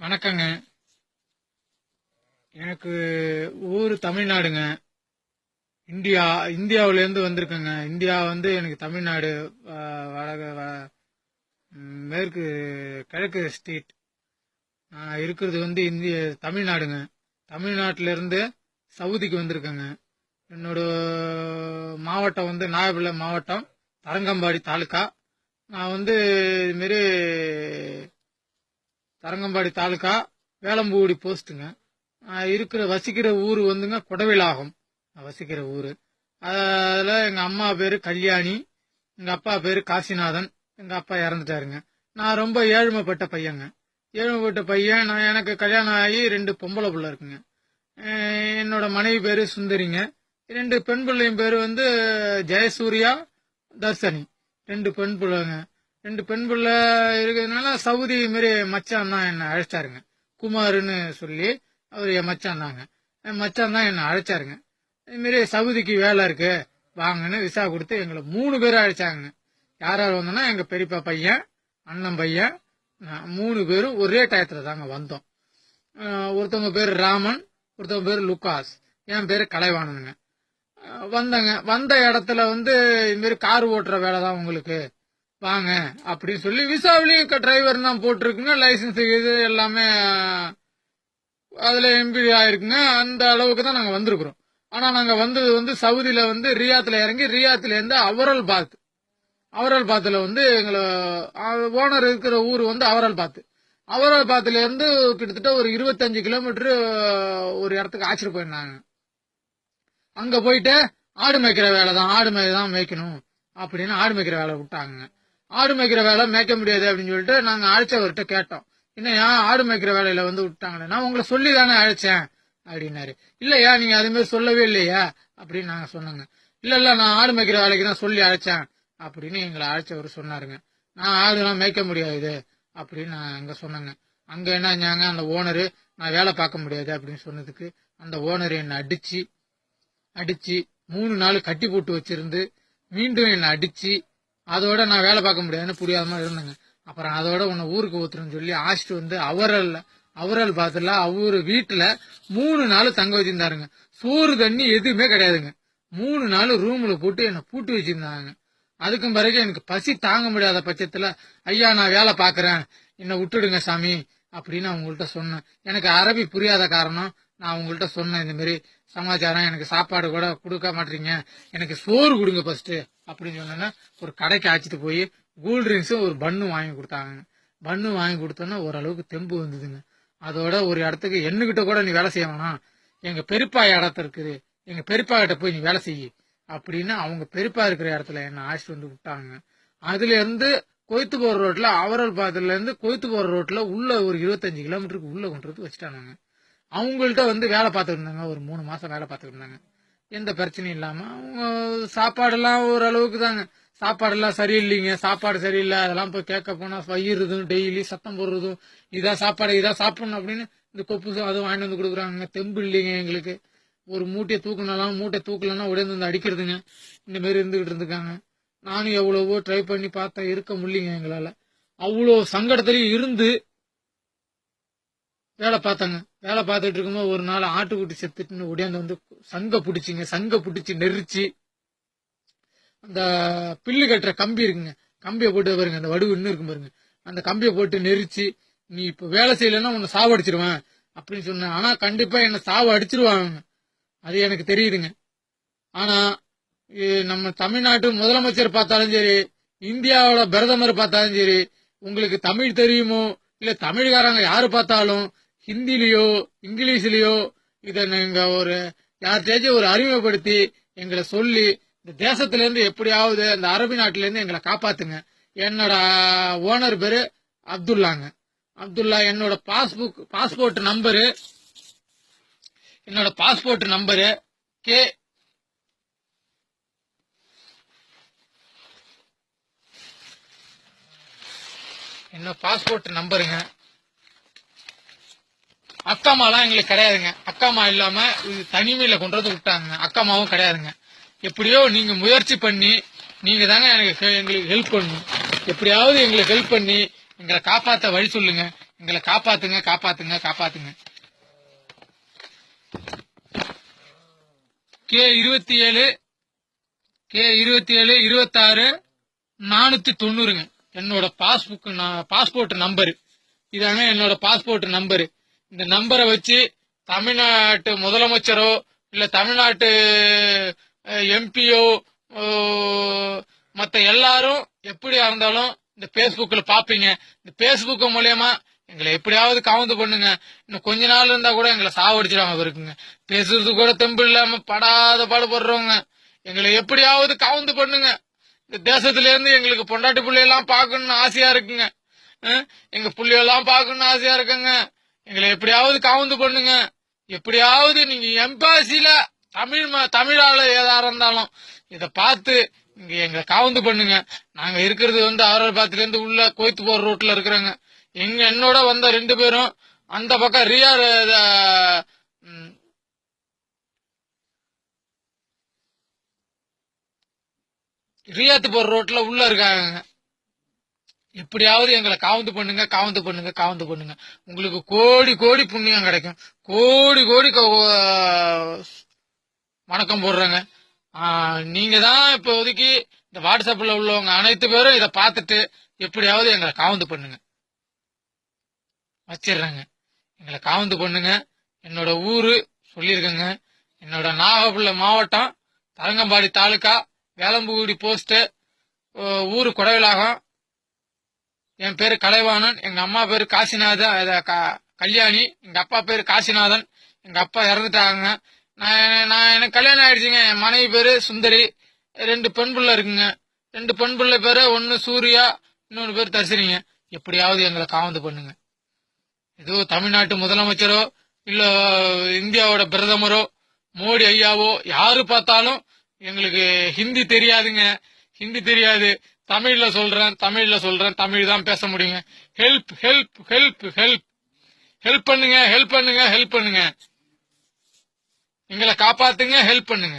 வணக்கங்க. எனக்கு ஊர் தமிழ்நாடுங்க. இந்தியா இந்தியாவிலேருந்து வந்திருக்கேங்க. இந்தியா வந்து எனக்கு தமிழ்நாடு ஆஹ், வடக வ- மேற்கு கிழக்கு ஸ்டேட். நான் இருக்கிறது வந்து இந்திய தமிழ்நாடுங்க. தமிழ்நாட்டிலேருந்து சவுதிக்கு வந்திருக்கேங்க. என்னோட மாவட்டம் வந்து நாகப்பள்ளி மாவட்டம் தரங்கம்பாடி தாலுக்கா. நான் வந்து இதுமாரி தரங்கம்பாடி தாலுக்கா வேளம்பூடி போஸ்ட்டுங்க. இருக்கிற வசிக்கிற ஊர் வந்துங்க குடவிலாகம். நான் வசிக்கிற ஊர். அதில் எங்கள் அம்மா பேர் கல்யாணி எங்கள் அப்பா பேர் காசிநாதன் எங்கள் அப்பா இறந்துட்டாருங்க. நான் ரொம்ப ஏழ்மைப்பட்ட பையங்க. ஏழ்மைப்பட்ட பையன் நான் எனக்கு கல்யாணம் ஆகி ரெண்டு பொம்பளை பிள்ளை இருக்குங்க. என்னோட மனைவி பேர் சுந்தரிங்க. ரெண்டு பெண் பிள்ளையும் பேர் வந்து ஜெயசூர்யா தர்சனி. ரெண்டு பெண் பிள்ளைங்க. ரெண்டு பெண் பிள்ளை இருக்கிறதுனால சவுதி மாரி மச்சான் தான் என்னை அழைச்சாருங்க. குமாருன்னு சொல்லி அவர் என் மச்சான் தாங்க. என் மச்சான் தான் என்னை அழைச்சாருங்க. இதுமாரி சவுதிக்கு வேலை இருக்கு. வாங்கன்னு விசா கொடுத்து எங்களை மூணு பேரும் அழைச்சாங்க யார் யார் வந்தோன்னா எங்க பெரியப்பா பையன் அண்ணன் பையன் மூணு பேரும் ஒரே டயத்துல தாங்க வந்தோம். ஒருத்தவங்க பேர் ராமன் ஒருத்தவங்க பேர் லுக்காஸ். என் பேர் கலைவாணனுங்க. வந்தங்க. வந்த இடத்துல வந்து இதுமாரி கார் ஓட்டுற வேலை தான் உங்களுக்கு. வாங்க. அப்படின்னு சொல்லி விசாவிலையும் டிரைவர் தான் போட்டிருக்குங்க. லைசன்ஸ் இது எல்லாமே அதில் எம்பி ஆயிருக்குங்க. அந்த அளவுக்கு தான் நாங்கள் வந்திருக்கிறோம். ஆனால் நாங்கள் வந்தது வந்து சவுதியில் வந்து ரியாத்தில் இறங்கி ரியாத்துலேருந்து அவரல் பாத் அவரல் பாத்தில் வந்து எங்களை ஓனர் இருக்கிற ஊர் வந்து அவரல் பாத்து அவரல் பாத்திலேருந்து கிட்டத்தட்ட ஒரு இருபத்தஞ்சு கிலோமீட்டர் ஒரு இடத்துக்கு ஆச்சிட்டு போயிருந்தாங்க. அங்கே போயிட்டு ஆடு மேய்க்கிற வேலை தான் ஆடு மேய் தான் மேய்க்கணும் அப்படின்னு ஆடு மேய்க்கிற வேலை விட்டாங்க. ஆடு மேய்க்கிற வேலை மேய்க்க முடியாது அப்படின்னு சொல்லிட்டு நாங்கள் அழைச்சவர்கிட்ட கேட்டோம். என்னையா ஆடு மேய்க்கிற வேலையில வந்து விட்டாங்களே நான் உங்களை சொல்லி தானே அழைச்சேன் அப்படின்னாரு. இல்லையா நீங்க அதுமாரி சொல்லவே இல்லையா அப்படின்னு நாங்கள் சொன்னாங்க. இல்ல இல்ல நான் ஆடு மேய்க்கிற வேலைக்கு தான் சொல்லி அழைச்சேன் அப்படின்னு எங்களை அழைச்சவர் சொன்னாருங்க. நான் ஆடுலாம் மேய்க்க முடியாது அப்படின்னு நான் அங்கே சொன்னேங்க. அங்க என்னஞ்சாங்க அந்த ஓனரு நான் வேலை பார்க்க முடியாது அப்படின்னு சொன்னதுக்கு அந்த ஓனர் என்னை அடிச்சு அடிச்சு மூணு நாள் கட்டி போட்டு வச்சிருந்து மீண்டும் என்னை அடிச்சு அதோட நான் வேலை பார்க்க முடியாதுன்னு புரியாத மாதிரி இருந்தேங்க. அப்புறம் அதோட உன்னை ஊருக்கு ஊத்துறேன்னு சொல்லி ஆஸ்ட் வந்து அவரல் அவரல் பாத்துல அவர் வீட்டில் மூணு நாள் தங்க வச்சிருந்தாருங்க. சோறு தண்ணி எதுவுமே கிடையாதுங்க. மூணு நாள் ரூமில் போட்டு என்னை பூட்டி வச்சிருந்தாங்க. அதுக்கும் பிறகு எனக்கு பசி தாங்க முடியாத பட்சத்தில் ஐயா நான் வேலை பார்க்குறேன். என்னை விட்டுடுங்க சாமி அப்படின்னு அவங்கள்ட்ட சொன்னேன். எனக்கு அரபி புரியாத காரணம் நான் அவங்கள்ட்ட சொன்னேன். இந்தமாரி சமாச்சாரம் எனக்கு சாப்பாடு கூட கொடுக்க மாட்டீங்க. எனக்கு சோறு கொடுங்க ஃபஸ்ட்டு அப்படின்னு சொன்னேன்னா ஒரு கடைக்கு அழைச்சிட்டு போய் கூல் ட்ரிங்க்ஸும் ஒரு பன்னு வாங்கி கொடுத்தாங்க. பன்னு வாங்கி கொடுத்தோன்னா ஓரளவுக்கு தெம்பு வந்ததுங்க. அதோட ஒரு இடத்துக்கு என்னகிட்ட கூட நீ வேலை செய்ய வேணாம். எங்க பெரியப்பா இடத்த இருக்குது. எங்க பெரியப்பா கிட்ட போய் நீ வேலை செய்யி அப்படின்னு அவங்க பெரியப்பா இருக்கிற இடத்துல என்ன அழைச்சிட்டு வந்து விட்டாங்க. அதுல இருந்து கொய்த்து போற ரோட்ல அவரல் பாத்துல இருந்து கொய்த்து போற ரோட்ல உள்ள ஒரு இருபத்தஞ்சு கிலோமீட்டருக்கு உள்ள கொண்டு வந்து வச்சுட்டாங்க அவங்கள்ட்ட வந்து வேலை பார்த்துட்டு இருந்தாங்க. ஒரு மூணு மாசம் வேலை பார்த்துட்டு இருந்தாங்க. எந்த பிரச்சனையும் இல்லாமல் அவங்க சாப்பாடெல்லாம் ஓரளவுக்கு தாங்க சாப்பாடெல்லாம் சரியில்லைங்க சாப்பாடு சரியில்லை அதெல்லாம் போய் கேட்க போனால் வயிறுதும் டெய்லி சத்தம் போடுறதும் இதான் சாப்பாடு இதான் சாப்பிடணும் அப்படின்னு இந்த கொப்பு அதுவும் வாங்கிட்டு வந்து கொடுக்குறாங்க தெம்பு இல்லைங்க எங்களுக்கு. ஒரு மூட்டையை தூக்கினாலும் மூட்டை தூக்கலன்னா உடனே வந்து அடிக்கிறதுங்க. இந்த மாதிரி இருந்துகிட்டு இருந்துக்காங்க. நானும் எவ்வளவோ ட்ரை பண்ணி பார்த்தேன் இருக்க முடியலைங்க எங்களால். அவ்வளோ சங்கடத்துலேயும் இருந்து வேலை பார்த்தாங்க. வேலை பார்த்துட்டு இருக்கும்போது ஒரு நாள் ஆட்டுக்குட்டி செத்துட்டுன்னு ஒடியாந்து வந்து சங்க பிடிச்சிங்க சங்க பிடிச்சி நெரிச்சு அந்த பில்லு கட்டுற கம்பி இருக்குங்க. கம்பியை போட்டு பாருங்க அந்த வடுவு இன்னும் இருக்கும் பாருங்க. அந்த கம்பியை போட்டு நெரிச்சு நீ இப்போ வேலை செய்யலைன்னா உன்னை சாவு அடிச்சிருவேன் அப்படின்னு சொன்னேன். ஆனால் கண்டிப்பாக என்னை சாவு அடிச்சிருவாங்க. அது எனக்கு தெரியுதுங்க. ஆனால் நம்ம தமிழ்நாட்டு முதலமைச்சர் பார்த்தாலும் சரி இந்தியாவோட பிரதமர் பார்த்தாலும் சரி உங்களுக்கு தமிழ் தெரியுமோ? இல்லை தமிழ்காரங்க யார் பார்த்தாலும் ஹிந்திலேயோ இங்கிலீஷ்லேயோ இதை நீங்கள் ஒரு யார்கிட்டயாச்சும் ஒரு அறிமுகப்படுத்தி எங்களை சொல்லி இந்த தேசத்துலேருந்து எப்படியாவது அந்த அரபி நாட்டிலேருந்து எங்களை காப்பாற்றுங்க என்னோட ஓனர் பேர் அப்துல்லாங்க. அப்துல்லா என்னோட பாஸ்புக் பாஸ்போர்ட் நம்பரு என்னோட பாஸ்போர்ட் நம்பரு கே என்னோட பாஸ்போர்ட் நம்பருங்க. அக்காமாலாம் எங்களுக்கு கிடையாதுங்க. அக்காமா இல்லாம இது தனிமையில கொண்டு வந்து விட்டாங்க அக்காமாவும் கிடையாதுங்க. எப்படியோ நீங்க முயற்சி பண்ணி நீங்க தாங்க எனக்கு எங்களுக்கு ஹெல்ப் பண்ணணும். எப்படியாவது எங்களுக்கு ஹெல்ப் பண்ணி எங்களை காப்பாத்த வழி சொல்லுங்க. எங்களை காப்பாத்துங்க காப்பாத்துங்க காப்பாத்துங்க. கே இருபத்தி ஏழு கே இருபத்தி ஏழு இருபத்தாறு நானூத்தி தொண்ணூறுங்க. என்னோட பாஸ்புக் பாஸ்போர்ட் நம்பரு இதாங்க என்னோட பாஸ்போர்ட் நம்பரு இந்த நம்பரை வச்சு தமிழ்நாட்டு முதலமைச்சரோ இல்ல தமிழ்நாட்டு எம்பியோ மற்ற எல்லாரும் எப்படியா இருந்தாலும் இந்த பேஸ்புக்கில் பார்ப்பீங்க இந்த பேஸ்புக் மூலயமா எங்களை எப்படியாவது கவுந்து பண்ணுங்க. இன்னும் கொஞ்ச நாள் இருந்தா கூட எங்களை சாவடிச்சிடாம இருக்குங்க பேசுறது கூட தெம்பு இல்லாம படாத பாடுபடுறவங்க. எங்களை எப்படியாவது கவுந்து பண்ணுங்க. இந்த தேசத்துல இருந்து எங்களுக்கு பொண்டாட்டி பிள்ளையெல்லாம் பார்க்கணும்னு ஆசையா இருக்குங்க. எங்கள் எங்க பார்க்கணுன்னு பார்க்கணும்னு ஆசையா இருக்குங்க. எங்களை எப்படியாவது கவுந்து பண்ணுங்க. எப்படியாவது நீங்க எம்பாசில தமிழ் ம- ஏதா இருந்தாலும் இதை பார்த்து இங்க எங்களை காவந்து பண்ணுங்க. நாங்க இருக்கிறது வந்து அவரபாத்துல இருந்து உள்ள கோய்த்து போற ரோட்ல இருக்கிறோங்க. எங்க என்னோட வந்த ரெண்டு பேரும் அந்த பக்கம் ரியா ரியாத்து போற ரோட்ல உள்ள இருக்காங்க எப்படியாவது எங்களை காவந்து பண்ணுங்க காவந்து பண்ணுங்க காவந்து பண்ணுங்க. உங்களுக்கு கோடி கோடி புண்ணியம் கிடைக்கும். கோடி கோடி வணக்கம் போடுறேங்க. நீங்க தான் இப்போதைக்கு இந்த வாட்ஸ்அப்ல உள்ளவங்க அனைத்து பேரும் இதை பார்த்துட்டு எப்படியாவது எங்களை காவந்து பண்ணுங்க. வச்சிடுறேங்க. எங்களை காவந்து பண்ணுங்க. என்னோட ஊரு சொல்லியிருக்கேங்க. என்னோட நாகப்பள்ளம் மாவட்டம் தரங்கம்பாடி தாலுக்கா வேலம்புகுடி போஸ்ட்டு ஊரு குடவிலாகம். என் பேரு கலைவாணன் எங்க அம்மா பேரு காசிநாதன் க- கல்யாணி எங்க அப்பா பேரு காசிநாதன் எங்க அப்பா இறந்துட்டாங்க. நான் நான் எனக்கு கல்யாணம் ஆயிடுச்சுங்க. என் மனைவி பேரு சுந்தரி ரெண்டு பெண் பிள்ளை இருக்குங்க. ரெண்டு பெண் பிள்ளை பேரு ஒன்னு சூர்யா இன்னொன்று பேர் தரிசினிங்க. எப்படியாவது எங்களை காவந்து பண்ணுங்க. ஏதோ தமிழ்நாட்டு முதலமைச்சரோ இல்ல இந்தியாவோட பிரதமரோ மோடி ஐயாவோ யாரு பார்த்தாலும் எங்களுக்கு ஹிந்தி தெரியாதுங்க. ஹிந்தி தெரியாது. தமிழ்ல சொல்றேன் தமிழ்ல சொல்றேன் தமிழ் தான் பேச முடியுங்க. Help help help help help பண்ணுங்க ஹெல்ப் பண்ணுங்க ஹெல்ப் பண்ணுங்க. எங்களை காப்பாத்துங்க ஹெல்ப் பண்ணுங்க.